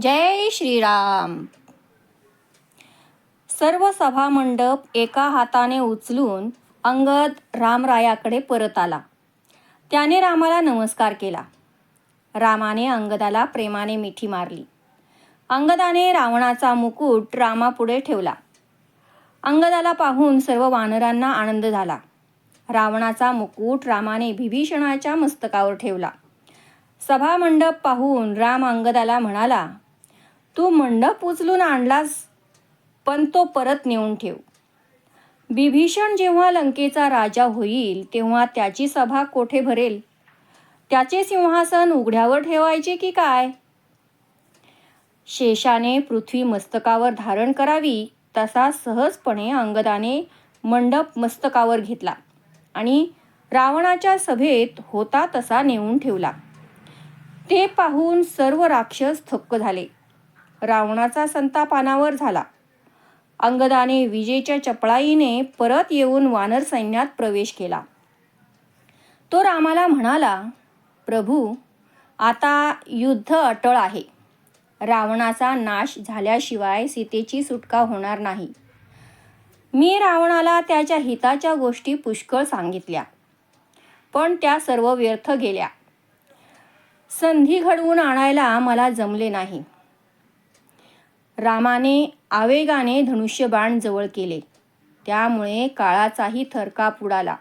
जय श्रीराम. सर्व सभामंडप एका हाताने उचलून अंगद रामरायाकडे परत आला. त्याने रामाला नमस्कार केला. रामाने अंगदाला प्रेमाने मिठी मारली. अंगदाने रावणाचा मुकुट रामापुढे ठेवला. अंगदाला पाहून सर्व वानरांना आनंद झाला. रावणाचा मुकुट रामाने विभीषणाच्या मस्तकावर ठेवला. सभामंडप पाहून राम अंगदाला म्हणाला तू मंडप उचलून आणलास पण तो परत नेऊन ठेव. बिभीषण जेव्हा लंकेचा राजा होईल तेव्हा त्याची सभा कोठे भरेल? त्याचे सिंहासन उघड्यावर ठेवायचे की काय? शेषाने पृथ्वी मस्तकावर धारण करावी तसा सहजपणे अंगदाने मंडप मस्तकावर घेतला आणि रावणाच्या सभेत होता तसा नेऊन ठेवला. ते पाहून सर्व राक्षस थक्क झाले. रावणाचा संताप अनावर झाला. अंगदाने विजेच्या चपळाईने परत येऊन वानर सैन्यात प्रवेश केला. तो रामाला म्हणाला प्रभू आता युद्ध अटळ आहे. रावणाचा नाश झाल्याशिवाय सीतेची सुटका होणार नाही. मी रावणाला त्याच्या हिताच्या गोष्टी पुष्कळ सांगितल्या पण त्या सर्व व्यर्थ गेल्या. संधी घडवून आणायला मला जमले नाही. रामाने आवेगाने धनुष्यबाण जवळ केले. त्यामुळे काळाचाही थरकाप उडाला.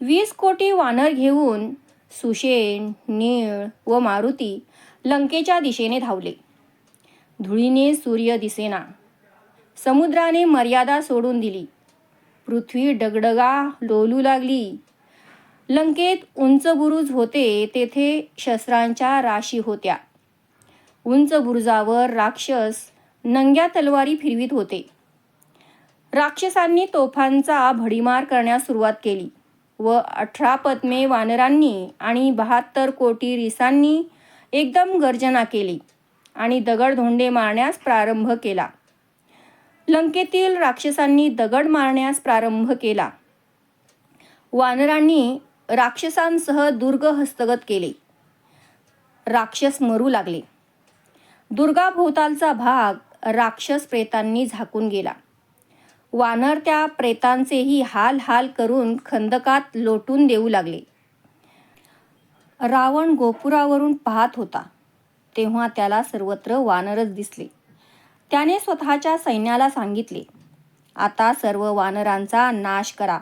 वीस कोटी वानर घेऊन सुशेन नीळ व मारुती लंकेच्या दिशेने धावले. धुळीने सूर्य दिसेना. समुद्राने मर्यादा सोडून दिली. पृथ्वी डगडगा लोलू लागली. लंकेत उंच बुरुज होते तेथे शस्त्रांच्या राशी होत्या. उंच बुरुजावर राक्षस नंग्या तलवारी फिरवीत होते. राक्षसांनी तोफांचा भडीमार करण्यास सुरुवात केली व अठरा पद्मे वानरांनी आणि बहात्तर कोटी रिसांनी एकदम गर्जना केली आणि दगडधोंडे मारण्यास प्रारंभ केला. लंकेतील राक्षसांनी दगड मारण्यास प्रारंभ केला. वानरांनी राक्षसांसह दुर्ग हस्तगत केले. राक्षस मरू लागले. दुर्गाभोवतालचा भाग राक्षस प्रेतांनी झाकून गेला. वानर त्या प्रेतांचेही हाल हाल करून खंदकात लोटून देऊ लागले. रावण गोपुरावरून पाहत होता. तेव्हा त्याला सर्वत्र वानरच दिसले. त्याने स्वतःच्या सैन्याला सांगितले आता सर्व वानरांचा नाश करा.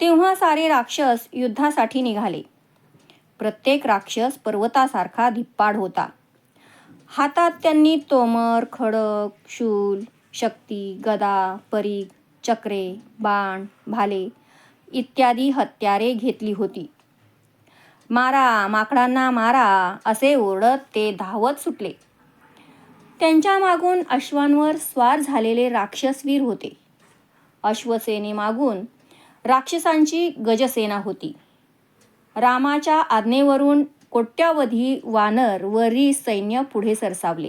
तेव्हा सारे राक्षस युद्धासाठी निघाले. प्रत्येक राक्षस पर्वतासारखा धिप्पाड होता. हातात त्यांनी तोमर खडक शूल शक्ती गदा परीघ चक्रे बाण भाले इत्यादी हत्यारे घेतली होती. मारा माकडांना मारा असे ओरडत ते धावत सुटले. त्यांच्या मागून अश्वांवर स्वार झालेले राक्षसवीर होते. अश्वसेनेमागून राक्षसांची गजसेना होती. रामाच्या आज्ञेवरून कोट्यावधी वानर व सैन्य पुढे सरसावले.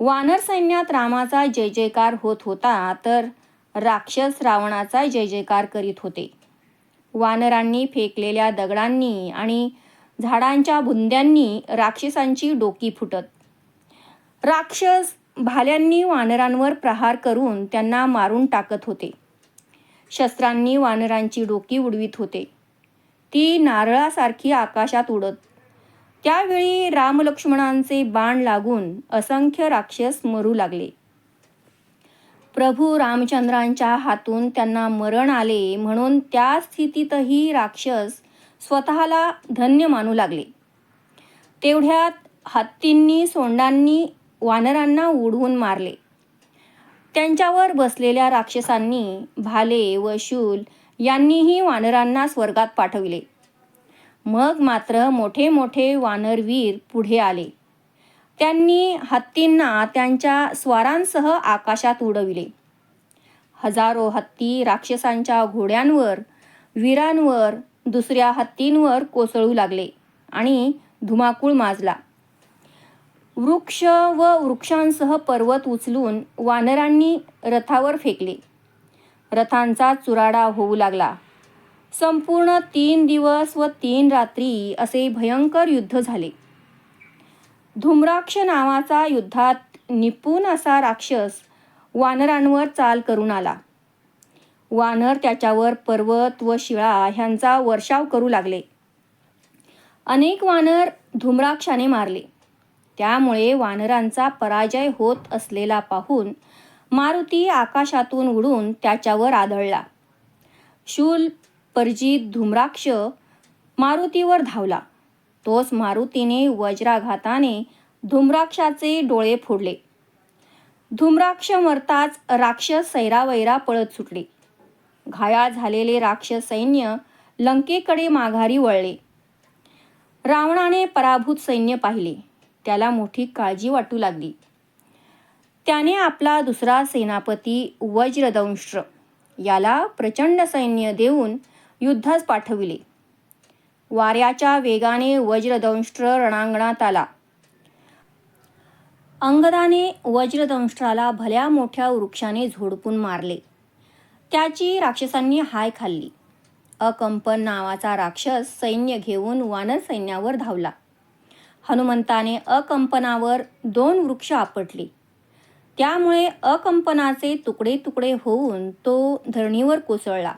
वानर सैन्यात रामाचा जय जयकार होत होता तर राक्षस रावणाचा जय जयकार करीत होते. वानरांनी फेकलेल्या दगडांनी आणि झाडांच्या बुंद्यांनी राक्षसांची डोकी फुटत. राक्षस भाल्यांनी वानरांवर प्रहार करून त्यांना मारून टाकत होते. शस्त्रांनी वानरांची डोकी उडवीत होते. ती नारळासारखी आकाशात उडत. त्यावेळी रामलक्ष्मणांचे बाण लागून असंख्य राक्षस मरू लागले. प्रभू रामचंद्रांच्या हातून त्यांना मरण आले म्हणून त्या स्थितीतही राक्षस स्वतःला धन्य मानू लागले. तेवढ्यात हत्तींनी सोंडांनी वानरांना उडवून मारले. त्यांच्यावर बसलेल्या राक्षसांनी भाले व शूल यांनीही वानरांना स्वर्गात पाठविले. मग मात्र मोठे मोठे वानरवीर पुढे आले. त्यांनी हत्तींना त्यांच्या स्वारांसह आकाशात उडविले. हजारो हत्ती राक्षसांच्या घोड्यांवर वीरांवर दुसऱ्या हत्तींवर कोसळू लागले आणि धुमाकूळ माजला. वृक्ष व वृक्षांसह पर्वत उचलून वानरांनी रथावर फेकले. रथांचा चुराडा होऊ लागला. संपूर्ण तीन दिवस व तीन रात्री असे भयंकर युद्ध झाले. धूम्राक्ष नावाचा युद्धात निपुण असा राक्षस वानरांवर चाल करून आला. वानर त्याच्यावर पर्वत व शिळा ह्यांचा वर्षाव करू लागले. अनेक वानर धूम्राक्षाने मारले. त्यामुळे वानरांचा पराजय होत असलेला पाहून मारुती आकाशातून उडून त्याच्यावर आदळला. शूल परजित धूम्राक्ष मारुतीवर धावला. तोच मारुतीने वज्राघाताने धूम्राक्षाचे डोळे फोडले. धूम्राक्ष मरताच राक्षस सैरावैरा पळत सुटले. घायाळ झालेले राक्षस सैन्य लंकेकडे माघारी वळले. रावणाने पराभूत सैन्य पाहिले. त्याला मोठी काळजी वाटू लागली. त्याने आपला दुसरा सेनापती वज्रदंश याला प्रचंड सैन्य देऊन युद्धास पाठविले. वाऱ्याच्या वेगाने वज्रदंष्ट्र रणांगणात आला. अंगदाने वज्रदंष्ट्राला भल्या मोठ्या वृक्षाने झोडपून मारले. त्याची राक्षसांनी हाय खाल्ली. अकंपन नावाचा राक्षस सैन्य घेऊन वानर सैन्यावर धावला. हनुमंताने अकंपनावर दोन वृक्ष आपटले. त्यामुळे अकंपनाचे तुकडे तुकडे होऊन तो धरणीवर कोसळला.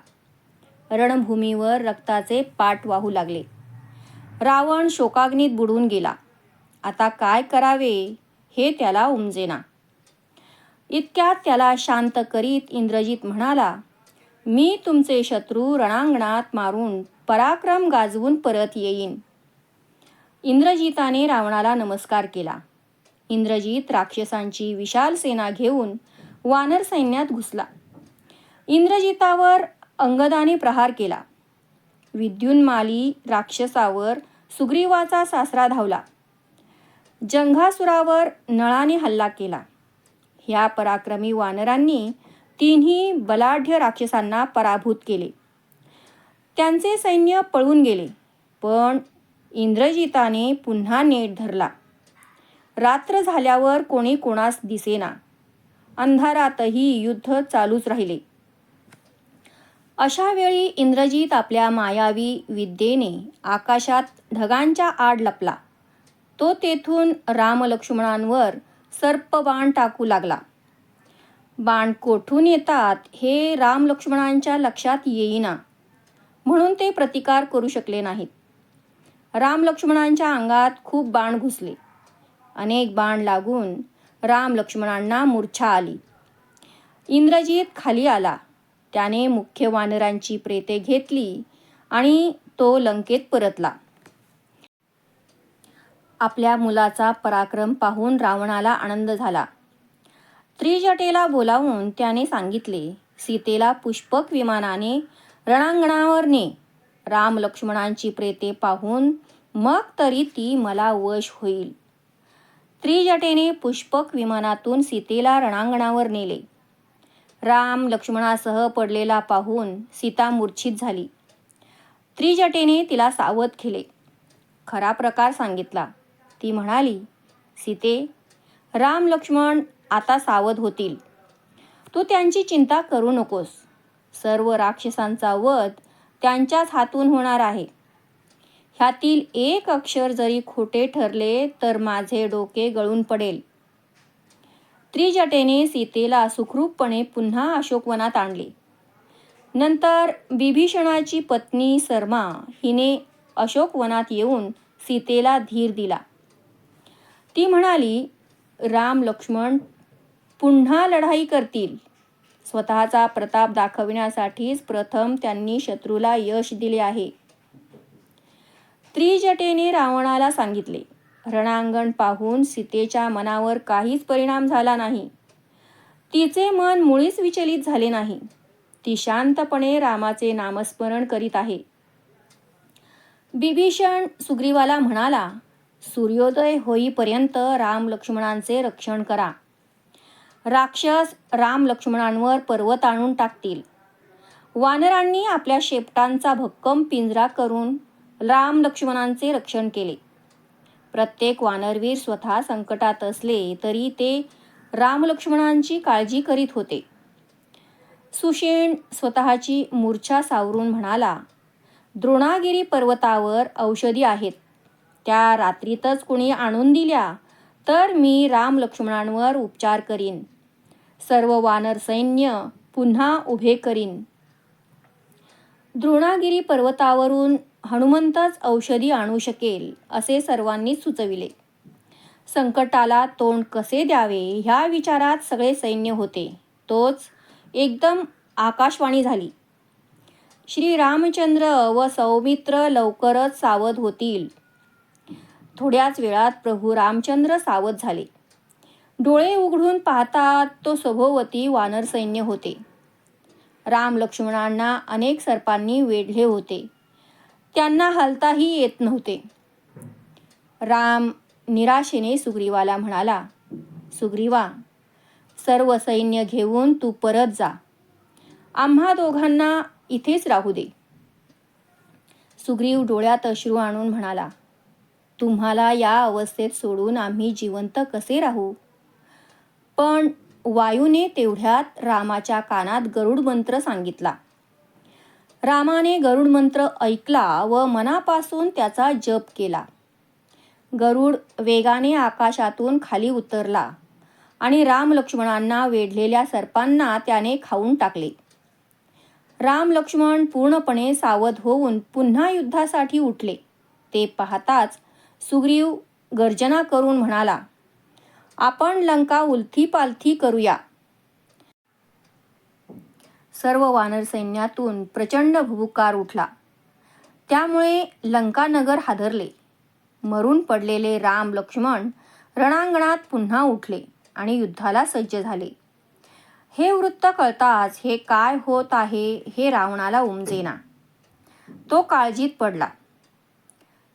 रणभूमीवर रक्ताचे पाट वाहू लागले. रावण शोकाग्नीत बुडून गेला. आता काय करावे हे त्याला उमजेना. इतक्यात त्याला शांत करीत इंद्रजित म्हणाला मी तुमचे शत्रू रणांगणात मारून पराक्रम गाजवून परत येईन. इंद्रजिताने रावणाला नमस्कार केला. इंद्रजित राक्षसांची विशाल सेना घेऊन वानर सैन्यात घुसला. इंद्रजितावर अंगदाने प्रहार केला. विद्युन्माली राक्षसावर सुग्रीवाचा सासरा धावला. जंघासुरावर नळाने हल्ला केला. ह्या पराक्रमी वानरांनी तिन्ही बलाढ्य राक्षसांना पराभूत केले. त्यांचे सैन्य पळून गेले पण इंद्रजिताने पुन्हा नेट धरला. रात्र झाल्यावर कोणी कोणास दिसेना. अंधारातही युद्ध चालूच राहिले. अशा वेळी इंद्रजीत आपल्या मायावी विद्येने आकाशात ढगांच्या आड लपला. तो तेथून रामलक्ष्मणांवर सर्पबाण टाकू लागला. बाण कोठून येतात हे रामलक्ष्मणांच्या लक्षात येईना. म्हणून ते प्रतिकार करू शकले नाहीत. रामलक्ष्मणांच्या अंगात खूप बाण घुसले. अनेक बाण लागून राम लक्ष्मणांना मूर्छा आली. इंद्रजीत खाली आला. त्याने मुख्य वानरांची प्रेते घेतली आणि तो लंकेत परतला. आपल्या मुलाचा पराक्रम पाहून रावणाला आनंद झाला. त्रिजटेला बोलावून त्याने सांगितले सीतेला पुष्पक विमानाने रणांगणावर ने. राम लक्ष्मणांची प्रेते पाहून मग तरी ती मला वश होईल. त्रिजटेने पुष्पक विमानातून सीतेला रणांगणावर नेले. राम लक्ष्मणासह पडलेला पाहून सीता मूर्छित झाली. त्रिजटेने तिला सावध केले. खरा प्रकार सांगितला. ती म्हणाली सीते राम लक्ष्मण आता सावध होतील. तू त्यांची चिंता करू नकोस. सर्व राक्षसांचा वध त्यांच्याच हातून होणार आहे. ह्यातील एक अक्षर जरी खोटे ठरले तर माझे डोके गळून पडेल. त्रिजटेने सीतेला सुखरूपपणे पुन्हा अशोकवनात आणले. नंतर बिभीषणाची पत्नी सर्मा हिने अशोकवनात येऊन सीतेला धीर दिला. ती म्हणाली राम लक्ष्मण पुन्हा लढाई करतील. स्वतःचा प्रताप दाखविण्यासाठीच प्रथम त्यांनी शत्रूला यश दिले आहे. त्रिजटेने रावणाला सांगितले. रणांगण पाहून सीतेच्या मनावर काहीच परिणाम झाला नाही. तिचे मन मुळीच विचलित झाले नाही. ती शांतपणे रामाचे नामस्मरण करीत आहे. बिभीषण सुग्रीवाला म्हणाला सूर्योदय होईपर्यंत राम लक्ष्मणांचे रक्षण करा. राक्षस राम लक्ष्मणांवर पर्वत आणून टाकतील. वानरांनी आपल्या शेपटांचा भक्कम पिंजरा करून राम लक्ष्मणांचे रक्षण केले. प्रत्येक वानरवीर स्वतः संकटात असले तरी ते राम लक्ष्मणांची काळजी करीत होते. सुषेण स्वतःची मूर्छा सावरून म्हणाला द्रोणागिरी पर्वतावर औषधी आहेत. त्या रात्रीतच कुणी आणून दिल्या तर मी राम लक्ष्मणांवर उपचार करीन. सर्व वानर सैन्य पुन्हा उभे करीन. द्रोणागिरी पर्वतावरून हनुमंतच औषधी आणू शकेल असे सर्वांनी सुचविले. संकटाला तोंड कसे द्यावे ह्या विचारात सगळे सैन्य होते. तोच एकदम आकाशवाणी झाली. श्री रामचंद्र व सौमित्र लवकरच सावध होतील. थोड्याच वेळात प्रभू रामचंद्र सावध झाले. डोळे उघडून पाहतात तो सभोवती वानर सैन्य होते. राम लक्ष्मणांना अनेक सर्पांनी वेढले होते. त्यांना हलताही येत नव्हते. राम निराशेने सुग्रीवाला म्हणाला सुग्रीवा सर्व सैन्य घेऊन तू परत जा. आम्हा दोघांना इथेच राहू दे. सुग्रीव डोळ्यात अश्रू आणून म्हणाला तुम्हाला या अवस्थेत सोडून आम्ही जिवंत कसे राहू? पण वायूने तेवढ्यात रामाच्या कानात गरुड मंत्र सांगितला रामाने गरुड मंत्र ऐकला व मनापासून त्याचा जप केला. गरुड वेगाने आकाशातून खाली उतरला आणि राम लक्ष्मणांना वेढलेल्या सर्पांना त्याने खाऊन टाकले. राम लक्ष्मण पूर्णपणे सावध होऊन पुन्हा युद्धासाठी उठले. ते पाहताच सुग्रीव गर्जना करून म्हणाला आपण लंका उलथी पालथी करूया. सर्व वानर सैन्यातून प्रचंड भुभुकार उठला. त्यामुळे लंकानगर हादरले. मरून पडलेले राम लक्ष्मण रणांगणात पुन्हा उठले आणि युद्धाला सज्ज झाले. हे वृत्त कळताच हे काय होत आहे हे रावणाला उमजेना. तो काळजीत पडला.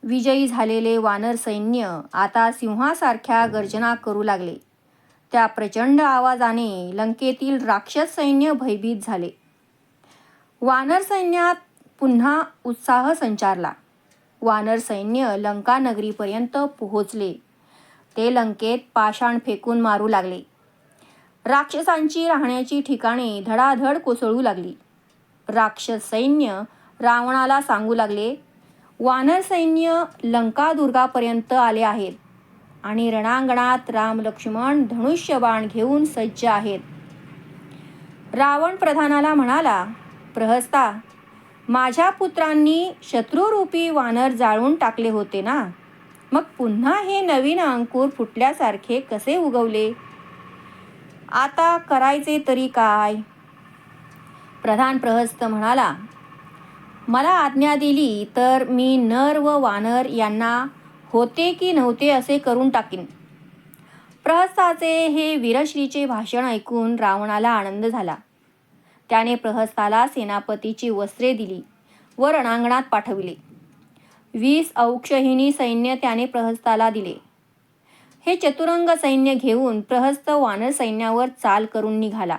विजयी झालेले वानर सैन्य आता सिंहासारख्या गर्जना करू लागले. त्या प्रचंड आवाजाने लंकेतील राक्षस सैन्य भयभीत झाले. वानर सैन्यात पुन्हा उत्साह संचारला. वानर सैन्य लंका नगरीपर्यंत पोहोचले. ते लंकेत पाषाण फेकून मारू लागले. राक्षसांची राहण्याची ठिकाणे धडाधड कोसळू लागली. राक्षस सैन्य रावणाला सांगू लागले वानर सैन्य लंका दुर्गापर्यंत आले आहेत. आणि रणांगणात राम लक्ष्मण धनुष्यबाण घेऊन सज्ज आहेत. रावण प्रधानाला म्हणाला प्रहस्ता माझ्या पुत्रांनी शत्रुरूपी वानर जाळून टाकले होते ना? मग पुन्हा हे नवीन अंकुर फुटल्यासारखे कसे उगवले? आता करायचे तरी काय? प्रधान प्रहस्त म्हणाला मला आज्ञा दिली तर मी नर व वानर यांना होते की नव्हते असे करून टाकीन. प्रहस्ताचे हे वीरश्रीचे भाषण ऐकून रावणाला आनंद झाला. त्याने प्रहस्ताला सेनापतीची वस्त्रे दिली व रणांगणात पाठविले. वीस औक्षहिनी सैन्य त्याने प्रहस्ताला दिले. हे चतुरंग सैन्य घेऊन प्रहस्त वानर सैन्यावर चाल करून निघाला.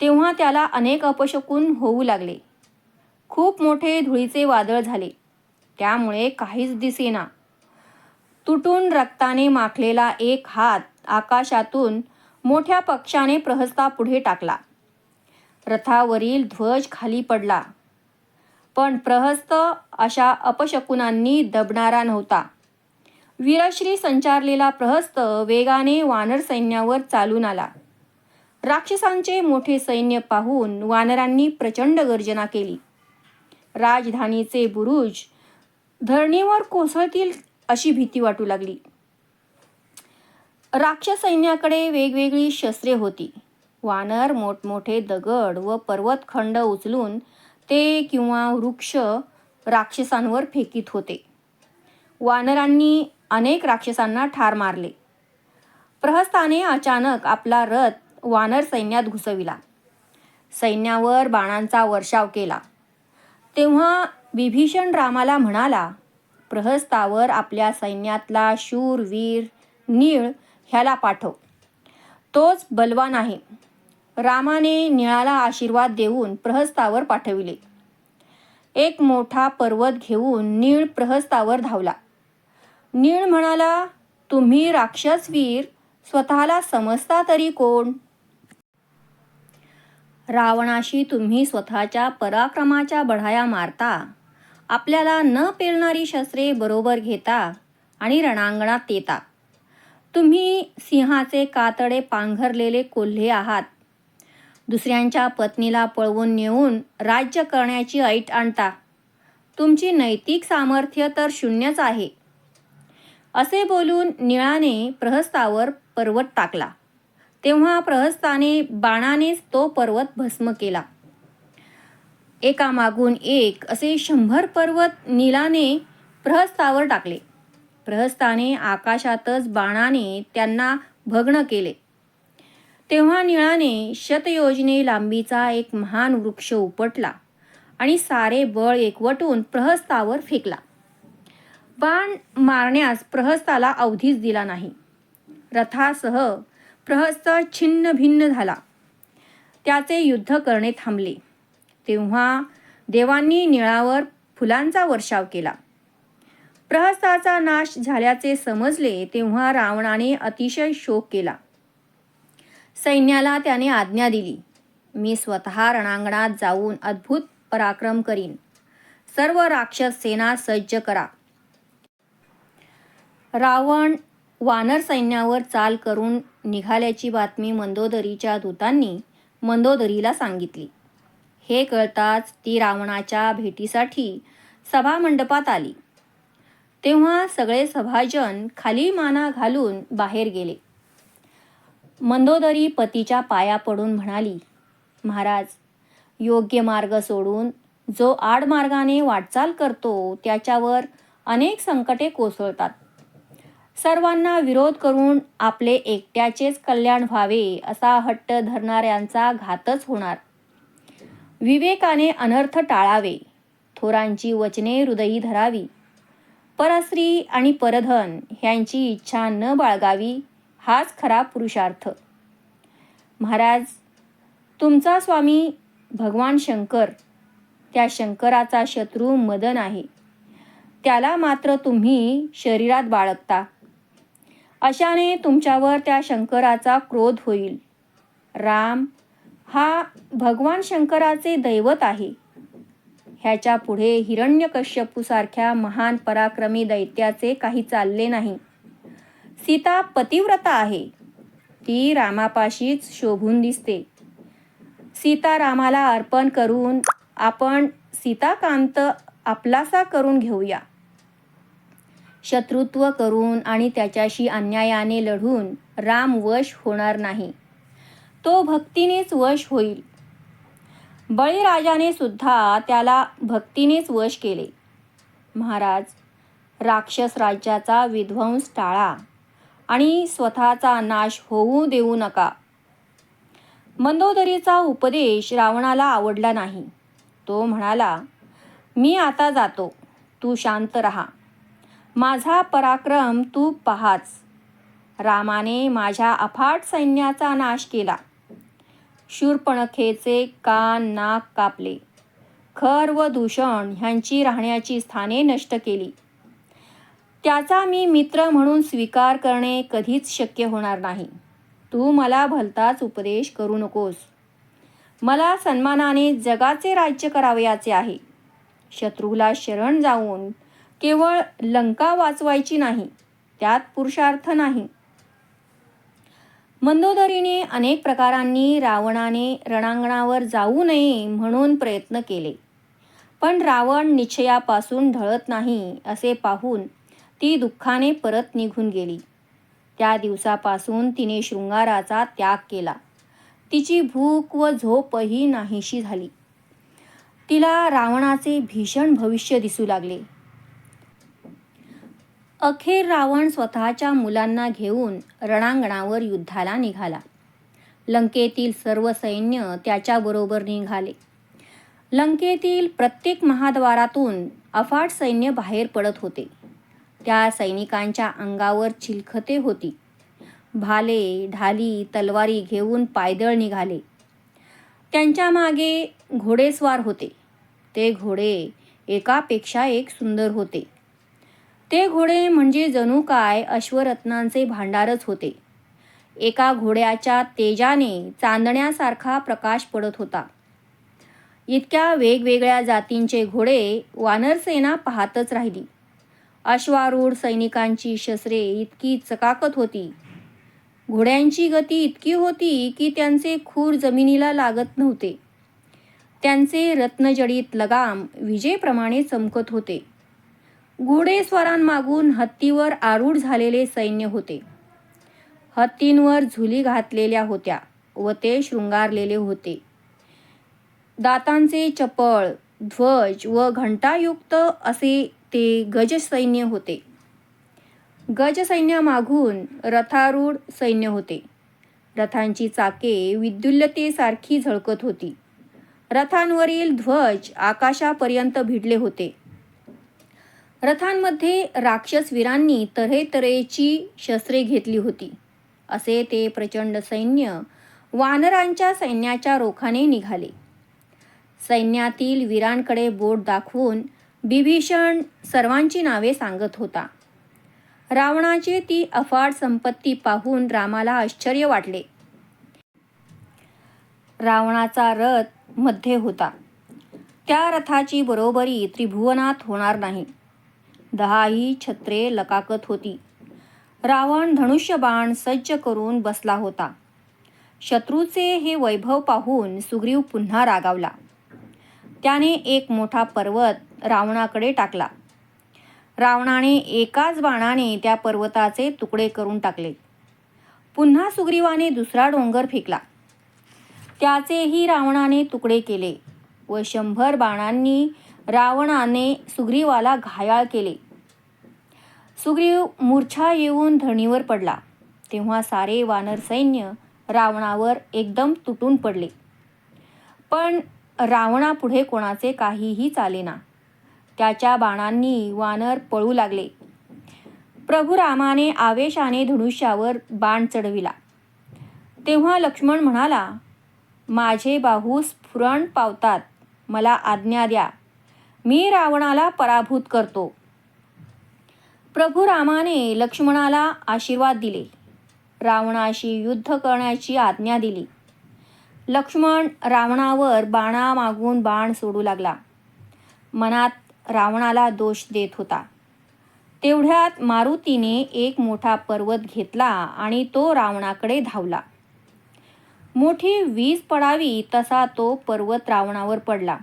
तेव्हा त्याला अनेक अपशकून होऊ लागले. खूप मोठे धुळीचे वादळ झाले. त्यामुळे काहीच दिसेना. तुटून रक्ताने माखलेला एक हात आकाशातून मोठ्या पक्षाने प्रहस्ता पुढे टाकला. रथावरील ध्वज खाली पडला. पण प्रहस्त अशा अपशकुनांनी दबणारा नव्हता. वीरश्री संचारलेला प्रहस्त वेगाने वानर सैन्यावर चालून आला. राक्षसांचे मोठे सैन्य पाहून वानरांनी प्रचंड गर्जना केली. राजधानीचे बुरुज धरणीवर कोसळतील अशी भीती वाटू लागली. राक्षस सैन्याकडे वेगवेगळी शस्त्रे होती. वानर मोठमोठे दगड व पर्वतखंड उचलून ते किंवा वृक्ष राक्षसांवर फेकीत होते. वानरांनी अनेक राक्षसांना ठार मारले. प्रहस्ताने अचानक आपला रथ वानर सैन्यात घुसविला. सैन्यावर बाणांचा वर्षाव केला. तेव्हा विभीषण रामाला म्हणाला प्रहस्तावर आपल्या सैन्यातला शूर वीर नीळ ह्याला पाठव. तोच बलवान आहे. रामाने निळाला आशीर्वाद देऊन प्रहस्तावर पाठविले. एक मोठा पर्वत घेऊन नीळ प्रहस्तावर धावला. नीळ म्हणाला तुम्ही राक्षसवीर स्वतःला समजता तरी कोण? रावणाशी तुम्ही स्वतःच्या पराक्रमाच्या बढाया मारता. आपल्याला न पेलणारी शस्त्रे बरोबर घेता आणि रणांगणात येता. तुम्ही सिंहाचे कातडे पांघरलेले कोल्हे आहात. दुसऱ्यांच्या पत्नीला पळवून नेऊन राज्य करण्याची ऐट आणता. तुमची नैतिक सामर्थ्य तर शून्यच आहे. असे बोलून निळाने प्रहस्तावर पर्वत टाकला. तेव्हा प्रहस्ताने बाणानेच तो पर्वत भस्म केला. एकामागून एक असे शंभर पर्वत नीलाने प्रहस्तावर टाकले. प्रहस्ताने आकाशातच बाणाने त्यांना भग्न केले. तेव्हा निळाने शतयोजने लांबीचा एक महान वृक्ष उपटला आणि सारे बळ एकवटून प्रहस्तावर फेकला. बाण मारण्यास प्रहस्ताला अवधीच दिला नाही. रथासह प्रहस्त छिन्न भिन्न झाला. त्याचे युद्ध करणे थांबले. तेव्हा देवांनी निळावर फुलांचा वर्षाव केला. प्रहस्ताचा नाश झाल्याचे समजले तेव्हा रावणाने अतिशय शोक केला. सैन्याला त्याने आज्ञा दिली मी स्वतः रणांगणात जाऊन अद्भुत पराक्रम करीन. सर्व राक्षस सेना सज्ज करा. रावण वानर सैन्यावर चाल करून निघाल्याची बातमी मंदोदरीच्या दूतांनी मंदोदरीला सांगितली. हे कळताच ती रावणाच्या भेटीसाठी सभामंडपात आली. तेव्हा सगळे सभाजन खाली माना घालून बाहेर गेले. मंदोदरी पतीच्या पाया पडून म्हणाली महाराज योग्य मार्ग सोडून जो आडमार्गाने वाटचाल करतो त्याच्यावर अनेक संकटे कोसळतात. सर्वांना विरोध करून आपले एकट्याचेच कल्याण व्हावे असा हट्ट धरणाऱ्यांचा घातच होणार. विवेकाने अनर्थ टाळावे. थोरांची वचने हृदयी धरावी. परस्त्री आणि परधन ह्यांची इच्छा न बाळगावी हाच खरा पुरुषार्थ. महाराज तुमचा स्वामी भगवान शंकर त्या शंकराचा शत्रू मदन आहे. त्याला मात्र तुम्ही शरीरात बाळगता. अशाने तुमच्यावर त्या शंकराचा क्रोध होईल. राम हा भगवान शंकराचे दैवत आहे. ह्याच्या पुढे हिरण्यकश्यपूसारख्या महान पराक्रमी दैत्याचे काही चालले नाही. सीता पतिव्रता आहे. ती रामापाशीच शोभून दिसते. सीता रामाला अर्पण करून आपण सीताकांत आपलासा करून घेऊया. शत्रुत्व करून आणि त्याच्याशी अन्यायाने लढून राम वश होणार नाही. तो भक्तीनेच वश होईल. बळीराजाने सुद्धा त्याला भक्तीनेच वश केले. महाराज राक्षस राज्याचा विध्वंस टाळा आणि स्वतःचा नाश होऊ देऊ नका. मंदोदरीचा उपदेश रावणाला आवडला नाही. तो म्हणाला मी आता जातो. तू शांत रहा. माझा पराक्रम तू पहाच. रामाने माझ्या अफाट सैन्याचा नाश केला. शूरपणखेचे कान नाक कापले. खर व दूषण ह्यांची राहण्याची स्थाने नष्ट केली. त्याचा मी मित्र म्हणून स्वीकार करणे कधीच शक्य होणार नाही. तू मला भलताच उपदेश करू नकोस. मला सन्मानाने जगाचे राज्य करावयाचे आहे. शत्रूला शरण जाऊन केवळ लंका वाचवायची नाही त्यात पुरुषार्थ नाही. मंदोदरीने अनेक प्रकारांनी रावणाने रणांगणावर जाऊ नये म्हणून प्रयत्न केले. पण रावण निश्चयापासून ढळत नाही असे पाहून ती दुःखाने परत निघून गेली. त्या दिवसापासून तिने शृंगाराचा त्याग केला. तिची भूक व झोपही नाहीशी झाली. तिला रावणाचे भीषण भविष्य दिसू लागले. अखेर रावण स्वतःच्या मुलांना घेऊन रणांगणावर युद्धाला निघाला. लंकेतील सर्व सैन्य त्याच्याबरोबर निघाले. लंकेतील प्रत्येक महाद्वारातून अफाट सैन्य बाहेर पडत होते. त्या सैनिकांच्या अंगावर चिलखते होती. भाले ढाली तलवारी घेऊन पायदळ निघाले. त्यांच्या मागे घोडेस्वार होते. ते घोडे एकापेक्षा एक सुंदर होते. ते घोडे म्हणजे जणू काय अश्वरत्नांचे भांडारच होते. एका घोड्याच्या तेजाने चांदण्यासारखा प्रकाश पडत होता. इतक्या वेगवेगळ्या जातींचे घोडे वानरसेना पाहतच राहिली. अश्वारूढ सैनिकांची शस्त्रे इतकी चकाकत होती. घोड्यांची गती इतकी होती की त्यांचे खूर जमिनीला लागत नव्हते. त्यांचे रत्नजडित लगाम विजेप्रमाणे चमकत होते. घोडेस्वारांमागून हत्तीवर आरूढ झालेले सैन्य होते. हत्तींवर झुली घातलेल्या होत्या व ते शृंगारलेले होते. दातांचे चपळ ध्वज व घंटायुक्त असे ते गजसैन्य होते. गजसैन्यामागून रथारूढ सैन्य होते. रथांची चाके विद्युल्यतेसारखी झळकत होती. रथांवरील ध्वज आकाशापर्यंत भिडले होते. रथांमध्ये राक्षस वीरांनी तऱ्हेतऱ्हेची शस्त्रे घेतली होती. असे ते प्रचंड सैन्य वानरांच्या सैन्याच्या रोखाने निघाले. सैन्यातील वीरांकडे बोट दाखवून बिभीषण सर्वांची नावे सांगत होता. रावणाची ती अफाट संपत्ती पाहून रामाला आश्चर्य वाटले. रावणाचा रथमध्ये होता. त्या रथाची बरोबरी त्रिभुवनात होणार नाही. दहाही छत्रे लकाकत होती. रावण धनुष्यबाण सज्ज करून बसला होता. शत्रूचे हे वैभव पाहून सुग्रीव पुन्हा रागावला. त्याने एक मोठा पर्वत रावणाकडे टाकला. रावणाने एकाच बाणाने त्या पर्वताचे तुकडे करून टाकले. पुन्हा सुग्रीवाने दुसरा डोंगर फेकला. त्याचेही रावणाने तुकडे केले व शंभर बाणांनी रावणाने सुग्रीवाला घायाळ केले. सुग्रीव मूर्छा येऊन धरणीवर पडला. तेव्हा सारे वानर सैन्य रावणावर एकदम तुटून पडले. पण रावणापुढे कोणाचे काहीही चालेना. त्याच्या बाणांनी वानर पळू लागले. प्रभू रामाने आवेशाने धनुष्यावर बाण चढविला. तेव्हा लक्ष्मण म्हणाला माझे बाहू स्फुरण पावतात. मला आज्ञा द्या. मी रावणाला पराभूत करतो. प्रभू रामाने लक्ष्मणाला आशीर्वाद दिले. रावणाशी युद्ध करण्याची आज्ञा दिली. लक्ष्मण रावणावर बाणामागून बाण सोडू लागला. मनात रावणाला दोष देत होता. तेवढ्यात मारुतीने एक मोठा पर्वत घेतला आणि तो रावणाकडे धावला. मोठी वीज पडावी तसा तो पर्वत रावणावर पडला.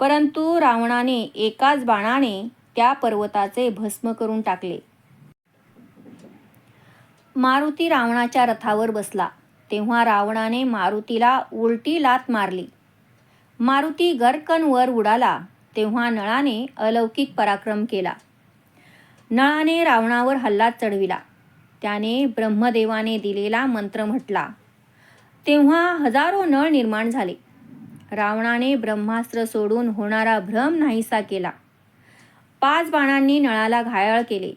परंतु रावणाने एकाच बाणाने त्या पर्वताचे भस्म करून टाकले. मारुती रावणाच्या रथावर बसला. तेव्हा रावणाने मारुतीला उलटी लात मारली. मारुती गरकन वर उडाला तेव्हा नळाने अलौकिक पराक्रम केला. नळाने रावणावर हल्ला चढविला. त्याने ब्रह्मदेवाने दिलेला मंत्र म्हटला. तेव्हा हजारो नळ निर्माण झाले. रावणाने ब्रह्मास्त्र सोडून होणारा भ्रम नाहीसा केला. पाच बाणांनी नळाला घायाळ केले.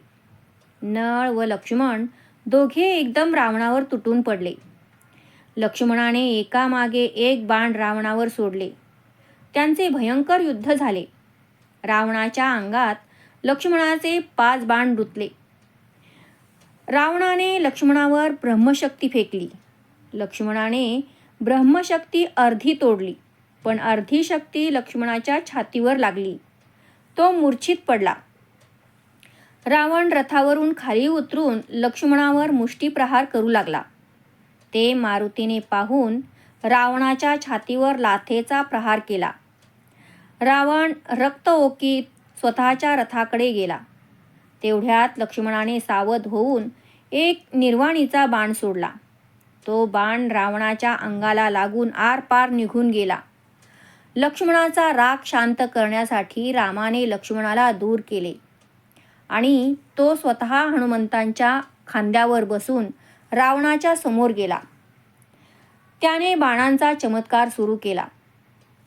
नळ व लक्ष्मण दोघे एकदम रावणावर तुटून पडले. लक्ष्मणाने एकामागे एक बाण रावणावर सोडले. त्यांचे भयंकर युद्ध झाले. रावणाच्या अंगात लक्ष्मणाचे पाच बाण रुतले. रावणाने लक्ष्मणावर ब्रह्मशक्ती फेकली. लक्ष्मणाने ब्रह्मशक्ती अर्धी तोडली. पण अर्धी शक्ती लक्ष्मणाच्या छातीवर लागली. तो मूर्छित पडला. रावण रथावरून खाली उतरून लक्ष्मणावर मुष्टीप्रहार करू लागला. ते मारुतीने पाहून रावणाच्या छातीवर लाथेचा प्रहार केला. रावण रक्त ओकीत स्वतःच्या रथाकडे गेला. तेवढ्यात लक्ष्मणाने सावध होऊन एक निर्वाणीचा बाण सोडला. तो बाण रावणाच्या अंगाला लागून आरपार निघून गेला. लक्ष्मणाचा राग शांत करण्यासाठी रामाने लक्ष्मणाला दूर केले. आणि तो स्वतः हनुमंतांच्या खांद्यावर बसून रावणाच्या समोर गेला. त्याने बाणांचा चमत्कार सुरू केला.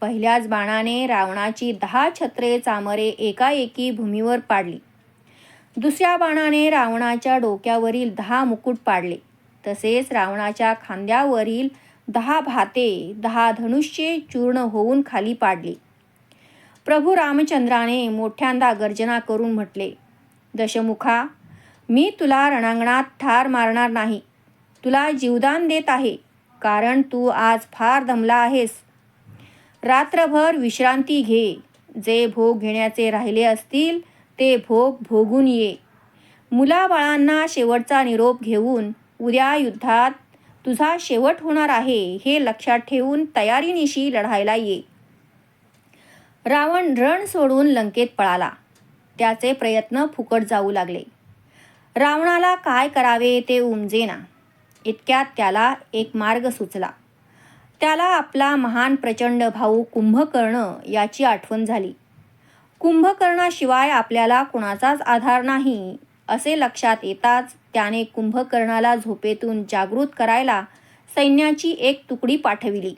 पहिल्याच बाणाने रावणाची दहा छत्रे चामरे एकाएकी भूमीवर पाडली. दुसऱ्या बाणाने रावणाच्या डोक्यावरील दहा मुकुट पाडले. तसेच रावणाच्या खांद्यावरील दहा भाते दहा धनुष्ये चूर्ण होऊन खाली पाडली. प्रभू रामचंद्राने मोठ्यांदा गर्जना करून म्हटले दशमुखा मी तुला रणांगणात ठार मारणार नाही. तुला जीवदान देत आहे कारण तू आज फार दमला आहेस. रात्रभर विश्रांती घे. जे भोग घेण्याचे राहिले असतील ते भोग भोगून ये. मुलाबाळांना शेवटचा निरोप घेऊन उद्या युद्धात तुझा शेवट होणार आहे हे लक्षात ठेवून तयारीनिशी लढायला ये. रावण रण सोडून लंकेत पळाला. त्याचे प्रयत्न फुकट जाऊ लागले. रावणाला काय करावे ते उमजेना. इतक्यात त्याला एक मार्ग सुचला. त्याला आपला महान प्रचंड भाऊ कुंभकर्ण याची आठवण झाली. कुंभकर्णाशिवाय आपल्याला कुणाचाच आधार नाही असे लक्षात येताच त्याने कुंभकर्णाला झोपेतून जागृत करायला सैन्याची एक तुकडी पाठविली.